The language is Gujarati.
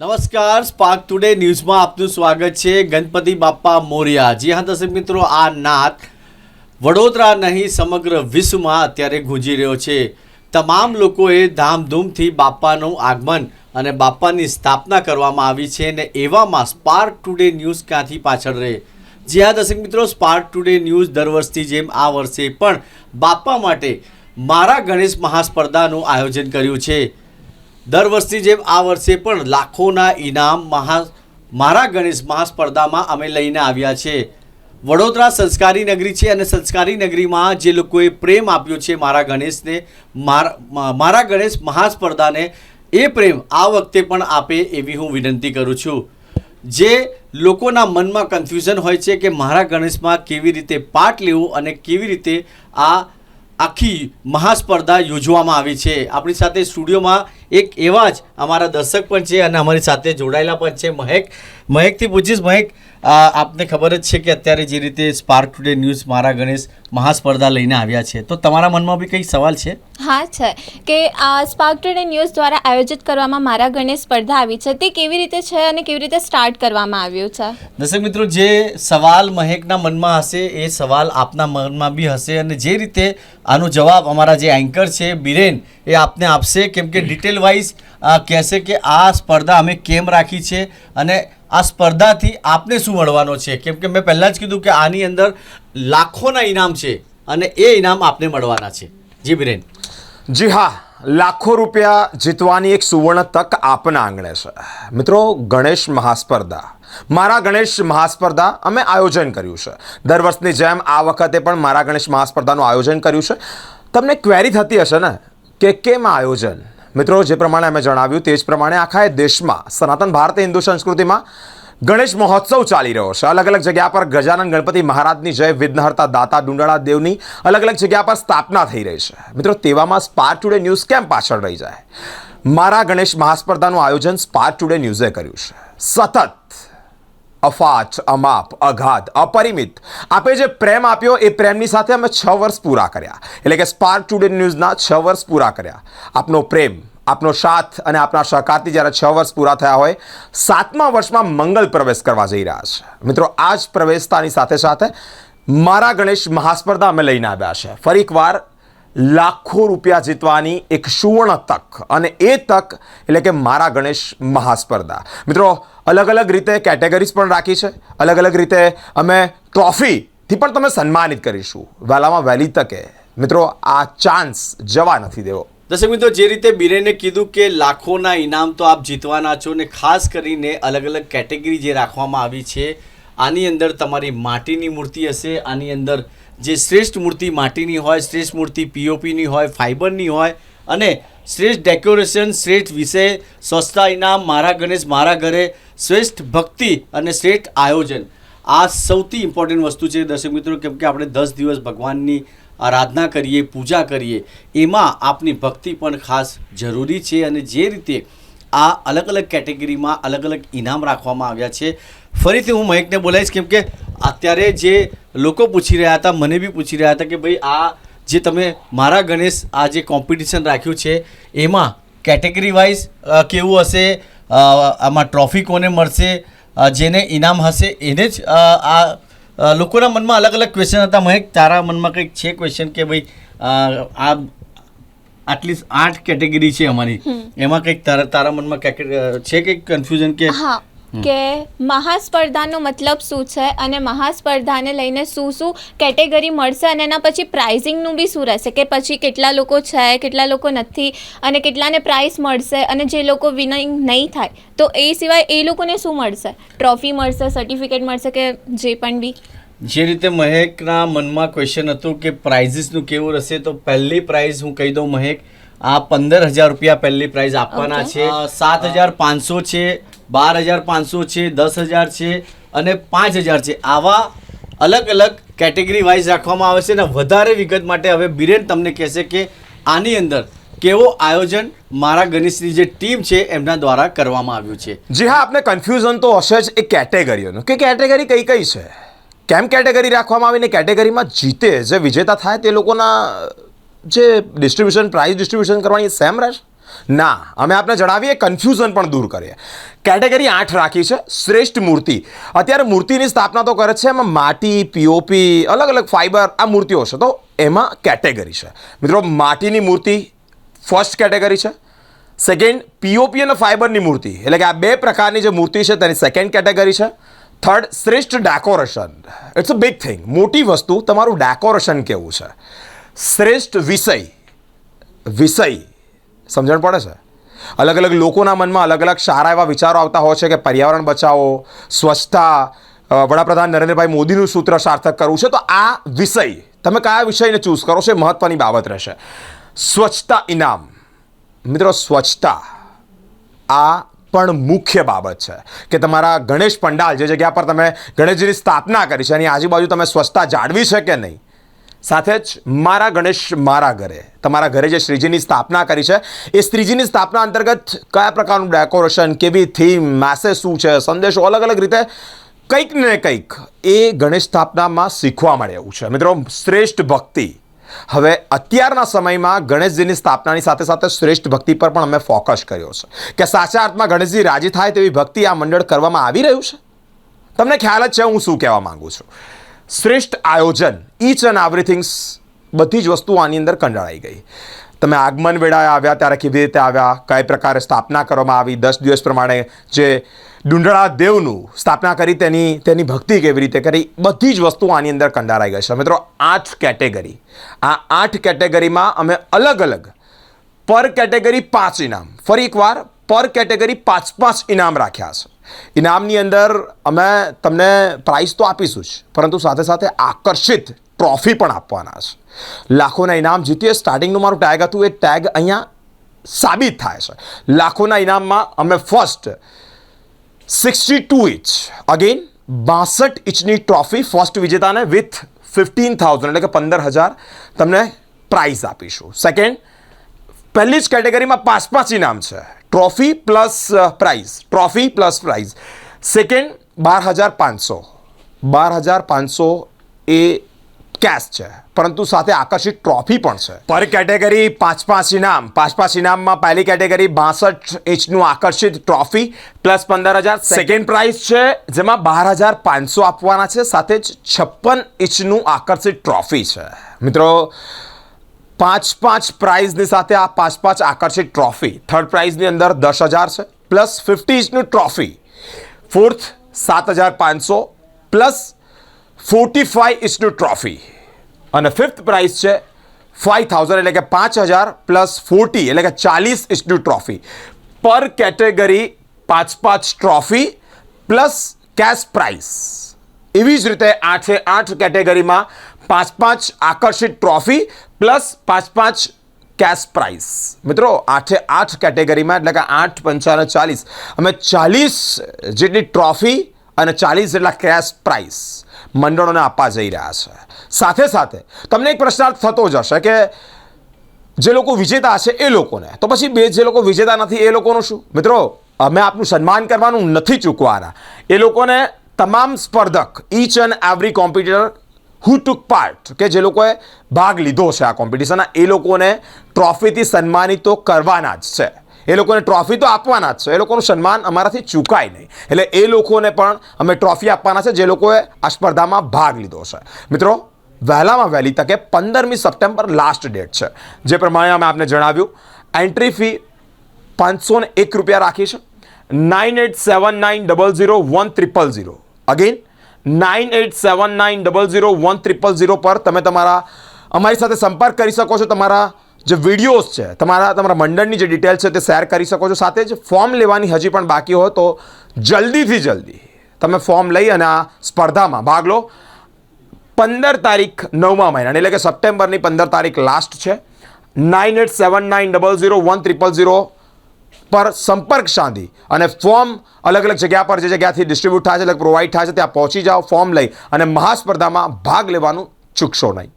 નમસ્કાર સ્પાર્ક ટુડે ન્યૂઝમાં આપનું સ્વાગત છે ગણપતિ બાપ્પા મોર્યા. જી હા, દર્શક મિત્રો, આ નાથ વડોદરા નહીં, સમગ્ર વિશ્વમાં અત્યારે ગુંજી રહ્યો છે. તમામ લોકોએ ધામધૂમથી બાપ્પાનું આગમન અને બાપ્પાની સ્થાપના કરવામાં આવી છે અને એવામાં સ્પાર્ક ટુડે ન્યૂઝ ક્યાંથી પાછળ રહે? જી હા, દર્શક મિત્રો સ્પાર્ક ટુડે ન્યૂઝ દર વર્ષથી જેમ આ વર્ષે પણ બાપ્પા માટે મારા ગણેશ મહાસ્પર્ધાનું આયોજન કર્યું છે. દર વર્ષની જેમ આ વર્ષે પણ લાખોના ઇનામ મહા, મારા ગણેશ મહાસ્પર્ધામાં અમે લઈને આવ્યા છે. વડોદરા સંસ્કારી નગરી છે અને સંસ્કારી નગરીમાં જે લોકોએ પ્રેમ આપ્યો છે મારા ગણેશને, મારા મારા ગણેશ મહાસ્પર્ધાને, એ પ્રેમ આ વખતે પણ આપે એવી હું વિનંતી કરું છું. જે લોકોના મનમાં કન્ફ્યુઝન હોય છે કે મારા ગણેશમાં કેવી રીતે પાર્ટ લેવો અને કેવી રીતે આ આખી મહાસ્પર્ધા યોજવામાં આવી છે. આપણી સાથે સ્ટુડિયોમાં એક એવા જ અમારા દર્શક પણ છે અને અમારી સાથે જોડાયેલા પણ છે મહેક. મહેકથી પૂછીશ મહેક આપને ખબર જ છે કે અત્યારે જે રીતે સ્પાર્ક ટુડે ન્યૂઝ મારા ગણેશ મહાસ્પર્ધા લઈને આવ્યા છે. તો તમારા મનમાં બી કંઈક સવાલ છે? હા છે કે આ સ્પાર્ક ટુડે ન્યૂઝ દ્વારા આયોજિત કરવામાં મારા ગણેશ સ્પર્ધા આવી છે. તે કેવી રીતે છે અને કેવી રીતે સ્ટાર્ટ કરવામાં આવ્યું છે? દર્શક મિત્રો જે સવાલ મહેકના મનમાં હશે એ સવાલ આપના મનમાં બી હશે અને જે રીતે આનો જવાબ અમારા જે એન્કર છે, બિરેન, એ આપને આપશે. કેમ કે ડિટેલ વાઇઝ કહેશે કે આ સ્પર્ધા અમે કેમ રાખી છે અને આ સ્પર્ધાથી આપને શું મળવાનો છે? કેમ કે મેં પહેલાં જ કીધું કે આની અંદર લાખોના ઇનામ છે અને એ ઇનામ આપને મળવાના છે. જી બિરેન. જી હા, લાખો રૂપિયા જીતવાની એક સુવર્ણ તક આપના આંગણે છે. મિત્રો, ગણેશ મહાસ્પર્ધા. મારા ગણેશ મહાસ્પર્ધા અમે આયોજન કર્યું છે. દર વર્ષની જેમ આ વખતે પણ મારા ગણેશ મહાસ્પર્ધાનું આયોજન કર્યું છે. તમને ક્વેરી થતી હશે ને કે કેમ આયોજન? મિત્રો, જે પ્રમાણે અમે જણાવ્યું તે જ પ્રમાણે આખા દેશમાં સનાતન ભારતીય હિન્દુ સંસ્કૃતિમાં ગણેશ મહોત્સવ ચાલી રહ્યો છે. અલગ અલગ જગ્યા પર ગજાનન ગણપતિ મહારાજની જય, વિઘ્નહર્તા દાતા ડુંડાળા દેવની અલગ અલગ જગ્યા પર સ્થાપના થઈ રહી છે. મિત્રો, તેવામાં સ્પાર્ક ટુડે ન્યૂઝ કેમ પાછળ રહી જાય? મારા ગણેશ મહાસ્પર્ધાનું આયોજન સ્પાર્ક ટુડે ન્યૂઝે કર્યું છે. સતત અફાચ અમાપ, અઘાત, અપરિમિત. આપે જે પ્રેમ આપ્યો એ પ્રેમની સાથે અમે છ વર્ષ પૂરા કર્યા. એટલે કે સ્પાર્ક ટુડે ન્યૂઝના છ વર્ષ પૂરા કર્યા. આપનો પ્રેમ, આપનો સાથ અને આપના સહકારથી જ્યારે છ વર્ષ પૂરા થયા હોય, સાતમા વર્ષમાં મંગલ પ્રવેશ કરવા જઈ રહ્યા છે. મિત્રો આ જ પ્રવેશતાની સાથે સાથે મારા ગણેશ મહાસ્પર્ધા અમે લઈને આવ્યા છે. ફરી એકવાર લાખો રૂપિયા જીતવાની એક સુવર્ણ તક અને એ તક એટલે કે મારા ગણેશ મહાસ્પર્ધા. મિત્રો અલગ અલગ રીતે કેટેગરીઝ પણ રાખી છે. અલગ અલગ રીતે અમે ટ્રોફીથી પણ તમે સન્માનિત કરીશું. વહેલામાં વહેલી તકે. મિત્રો, આ ચાન્સ જવા નથી દેવો. દર્શક મિત્રો, જે રીતે બિરેને કીધું કે લાખોના ઇનામ તો આપ જીતવાના છો ને ખાસ કરીને અલગ અલગ કેટેગરી જે રાખવામાં આવી છે, આની અંદર તમારી માટીની મૂર્તિ હશે, આની અંદર જે શ્રેષ્ઠ મૂર્તિ માટીની હોય, શ્રેષ્ઠ મૂર્તિ પીઓપીની હોય, ફાઇબરની હોય અને શ્રેષ્ઠ ડેકોરેશન, શ્રેષ્ઠ વિષય સ્વચ્છતા ઇનામ મારા ગણેશ, મારા ઘરે શ્રેષ્ઠ ભક્તિ અને શ્રેષ્ઠ આયોજન. આ સૌથી ઇમ્પોર્ટન્ટ વસ્તુ છે દર્શક મિત્રો, કેમ કે આપણે દસ દિવસ ભગવાનની આરાધના કરીએ, પૂજા કરીએ, એમાં આપની ભક્તિ પણ ખાસ જરૂરી છે અને જે રીતે આ અલગ અલગ કેટેગરીમાં અલગ અલગ ઇનામ રાખવામાં આવ્યા છે, ફરીથી હું મહેકને બોલાવીશ, કેમ કે અત્યારે જે લોકો પૂછી રહ્યા હતા મને બી પૂછી રહ્યા હતા કે ભાઈ આ જે તમે મારા ગણેશ આ જે કોમ્પિટિશન રાખ્યું છે એમાં કેટેગરી વાઇઝ કેવું હશે? આમાં ટ્રોફી કોને મળશે? જેને ઇનામ હશે? એને જ આ લોકોના મનમાં અલગ અલગ ક્વેશ્ચન હતા. મહેક તારા મનમાં કંઈક છે ક્વેશ્ચન કે ભાઈ આ આટલી આઠ કેટેગરી છે અમારી. એમાં કંઈક તારા તારા મનમાં છે કંઈક કન્ફ્યુઝન કે કે મહાસ્પર્ધાનો મતલબ શું છે અને મહાસ્પર્ધાને લઈને શું શું કેટેગરી મળશે અને એના પછી પ્રાઇઝિંગનું બી શું રહેશે? કે પછી કેટલા લોકો છે કેટલા લોકો નથી અને કેટલાને પ્રાઇઝ મળશે અને જે લોકો વિનિંગ નહીં થાય તો એ સિવાય એ લોકોને શું મળશે? ટ્રોફી મળશે સર્ટિફિકેટ મળશે કે જે પણ બી? જે રીતે મહેકના મનમાં ક્વેશ્ચન હતું કે પ્રાઇઝીસનું કેવું રહેશે તો પહેલી પ્રાઇઝ હું કહી દઉં મહેક આ પંદર હજાર રૂપિયા પહેલી પ્રાઇઝ આપવાના છે. સાત હજાર પાંચસો છે બાર હજાર પાંચસો છે દસ હજાર છે અને પાંચ હજાર છે. આવા અલગ અલગ કેટેગરી વાઇઝ રાખવામાં આવે છે અને વધારે વિગત માટે હવે બિરેન તમને કહેશે કે આની અંદર કેવો આયોજન મારા ગણેશની જે ટીમ છે એમના દ્વારા કરવામાં આવ્યું છે. જી હા આપને કન્ફ્યુઝન તો હશે જ. એ કેટેગરીઓનું કે કેટેગરી કઈ કઈ છે? કેમ કેટેગરી રાખવામાં આવીને કેટેગરીમાં જીતે જે વિજેતા થાય તે લોકોના જે ડિસ્ટ્રીબ્યુશન પ્રાઇઝ ડિસ્ટ્રીબ્યુશન કરવાની સેમ રહેશે? ના, અમે આપને જણાવીએ કન્ફ્યુઝન પણ દૂર કરીએ. કેટેગરી આઠ રાખી છે, શ્રેષ્ઠ મૂર્તિ. અત્યારે મૂર્તિની સ્થાપના તો કરે છે, એમાં માટી પીઓપી અલગ અલગ ફાઈબર આ મૂર્તિઓ છે. તો એમાં કેટેગરી છે. મિત્રો, માટીની મૂર્તિ ફર્સ્ટ કેટેગરી છે. સેકન્ડ પીઓપી અને ફાઈબરની મૂર્તિ. એટલે કે આ બે પ્રકારની જે મૂર્તિ છે, તેની સેકન્ડ કેટેગરી છે. થર્ડ શ્રેષ્ઠ decoration it's a big thing મોટી વસ્તુ તમારું ડેકોરેશન કેવું છે. શ્રેષ્ઠ વિષય. વિષય. સમજણ પડે છે? અલગ અલગ લોકોના મનમાં અલગ અલગ સારા એવા વિચારો આવતા હોય છે કે પર્યાવરણ બચાવો, સ્વચ્છતા વડાપ્રધાન નરેન્દ્રભાઈ મોદીનું સૂત્ર સાર્થક કરવું છે, તો આ વિષય, તમે કયા વિષયને ચૂઝ કરો છો એ મહત્વની બાબત રહેશે. સ્વચ્છતા ઇનામ. મિત્રો, સ્વચ્છતા આ પણ મુખ્ય બાબત છે કે તમારા ગણેશ પંડાલ જે જગ્યા પર તમે ગણેશજીની સ્થાપના કરી છે, એની આજુબાજુ તમે સ્વચ્છતા જાળવી છે કે નહીં? સાથે જ મારા ગણેશ મારા ઘરે. તમારા ઘરે જે શ્રીજીની સ્થાપના કરી છે, એ શ્રીજીની સ્થાપના અંતર્ગત કયા પ્રકારનું ડેકોરેશન, કેવી થીમ મેસેજ શું છે, સંદેશો અલગ અલગ રીતે કંઈક ને કંઈક એ ગણેશ સ્થાપનામાં શીખવા મળે એવું છે. મિત્રો, શ્રેષ્ઠ ભક્તિ. હવે અત્યારના સમયમાં ગણેશજીની સ્થાપનાની સાથે સાથે શ્રેષ્ઠ ભક્તિ પર પણ અમે ફોકસ કર્યો છે. કે સાચા અર્થમાં ગણેશજી રાજી થાય તેવી ભક્તિ આ મંડળ કરવામાં આવી રહ્યું છે? તમને ખ્યાલ જ છે હું શું કહેવા માંગુ છું. શ્રેષ્ઠ આયોજન ઈચ એન્ડ એવરીથિંગ્સ બધી જ વસ્તુઓ આની અંદર કંડાળાઈ ગઈ. તમે આગમન વેળાએ આવ્યા, ત્યારે કેવી રીતે આવ્યા, કઈ પ્રકારે સ્થાપના કરવામાં આવી, દસ દિવસ પ્રમાણે જે ડુંડળા દેવનું સ્થાપના કરી, તેની તેની ભક્તિ કેવી રીતે કરી, બધી જ વસ્તુઓ આની અંદર કંડારાઈ ગઈ છે. મિત્રો, આઠ કેટેગરી. આ આઠ કેટેગરીમાં અમે અલગ અલગ પર કેટેગરી પાંચ ઇનામ. ફરી એકવાર, પર કેટેગરી પાંચ પાંચ ઇનામ રાખ્યા છે. ઇનામની અંદર અમે તમને પ્રાઇઝ તો આપીશું જ, પરંતુ સાથે સાથે આકર્ષિત ટ્રોફી પણ આપવાના છે. લાખોના ઇનામ જીતીએ સ્ટાર્ટિંગનું મારું ટેગ હતું, એ ટેગ અહીંયા સાબિત થાય છે. લાખોના ઇનામમાં અમે first sixty two inch again બાસઠ ઇંચની ટ્રોફી ફર્સ્ટ વિજેતાને વિથ ફિફ્ટીન થાઉઝન્ડ એટલે કે પંદર હજાર તમને પ્રાઇઝ આપીશું. સેકન્ડ પહેલી જ કેટેગરીમાં પાંચ પાંચ ઇનામ છે. Trophy plus prize trophy plus prize second બાર હજાર પાંચસો બાર હજાર પાંચસો એ કેશ છે. પરંતુ સાથે આકર્ષિત ટ્રોફી પણ છે. પર કેટેગરી પાંચ પાંચ ઇનામ. પાંચ પાંચ ઇનામમાં પહેલી કેટેગરી બાસઠ ઇંચનું આકર્ષિત ટ્રોફી પ્લસ પંદર હજાર. સેકન્ડ પ્રાઇઝ છે જેમાં બાર હજાર પાંચસો આપવાના છે. સાથે જ છપ્પન ઇંચનું આકર્ષિત ટ્રોફી છે. મિત્રો પાંચ પાંચ પ્રાઇઝની સાથે આ પાંચ પાંચ આકર્ષિત ટ્રોફી. થર્ડ પ્રાઇઝની અંદર દસ હજાર છે, પ્લસ ફિફ્ટી ઇંચનું ટ્રોફી. ફોર્થ, સાત હજાર પાંચસો, પ્લસ ફોર્ટી ફાઇવ ઇંચનું ટ્રોફી. અને ફિફ્થ પ્રાઇઝ છે, ફાઇવ થાઉઝન્ડ, એટલે કે પાંચ હજાર, પ્લસ ફોર્ટી, એટલે કે ચાલીસ ઇંચનું ટ્રોફી. પર કેટેગરી પાંચ પાંચ ટ્રોફી, પ્લસ કેશ પ્રાઇઝ. એવી જ રીતે આઠે આઠ કેટેગરીમાં પાંચ પાંચ આકર્ષિત ટ્રોફી પ્લસ પાંચ પાંચ કેશ પ્રાઇઝ મિત્રો, આઠે આઠ કેટેગરીમાં એટલે કે આઠ પંચાવન ચાલીસ. અમે ચાલીસ જેટલી ટ્રોફી અને ચાલીસ જેટલા કેશ પ્રાઇઝ મંડળોને આપવા જઈ રહ્યા છે. સાથે સાથે, તમને એક પ્રશ્નાર્થ થતો જ હશે કે જે લોકો વિજેતા છે એ લોકોને, તો પછી બે જે લોકો વિજેતા નથી એ લોકોનું શું? મિત્રો, અમે આપનું સન્માન કરવાનું નથી ચૂકવાના. એ લોકોને તમામ સ્પર્ધક each and every competitor who took part કે જે લોકોએ ભાગ લીધો છે આ કોમ્પિટિશનના એ લોકોને ટ્રોફીથી સન્માનિત તો કરવાના જ છે. એ લોકોને ટ્રોફી તો આપવાના જ છે. એ લોકોનું સન્માન અમારાથી ચૂકાય નહીં. એટલે એ લોકોને પણ અમે ટ્રોફી આપવાના છે, જે લોકોએ આ સ્પર્ધામાં ભાગ લીધો છે. મિત્રો, વહેલામાં વહેલી તકે પંદરમી સપ્ટેમ્બર લાસ્ટ ડેટ છે. જે પ્રમાણે અમે આપને જણાવ્યું એન્ટ્રી ફી પાંચસો એક રૂપિયા રાખી છે nine eight seven nine double zero one triple zero again nine eight seven nine double zero one triple zero પર તમે તમારા, અમારી સાથે સંપર્ક કરી શકો છો. તમારા જે વિડીયોઝ છે, તમારા તમારા મંડળની જે ડિટેલ્સ છે તે શેર કરી શકો છો. સાથે જ ફોર્મ લેવાની હજી પણ બાકી હોય તો જલ્દીથી જલ્દી તમે ફોર્મ લઈ અને આ સ્પર્ધામાં ભાગ લો. પંદર તારીખ નવમા મહિનાની એટલે કે સપ્ટેમ્બરની પંદર તારીખ લાસ્ટ છે. Nine eight seven nine double zero one triple zero પર સંપર્ક સાંધી અને ફોર્મ અલગ અલગ જગ્યા પર જે જગ્યાથી ડિસ્ટ્રીબ્યુટ થાય છે, અલગ પ્રોવાઈડ થાય છે, ત્યાં પહોંચી જાઓ, ફોર્મ લઈ અને મહાસ્પર્ધામાં ભાગ લેવાનું ચૂકશો નહીં.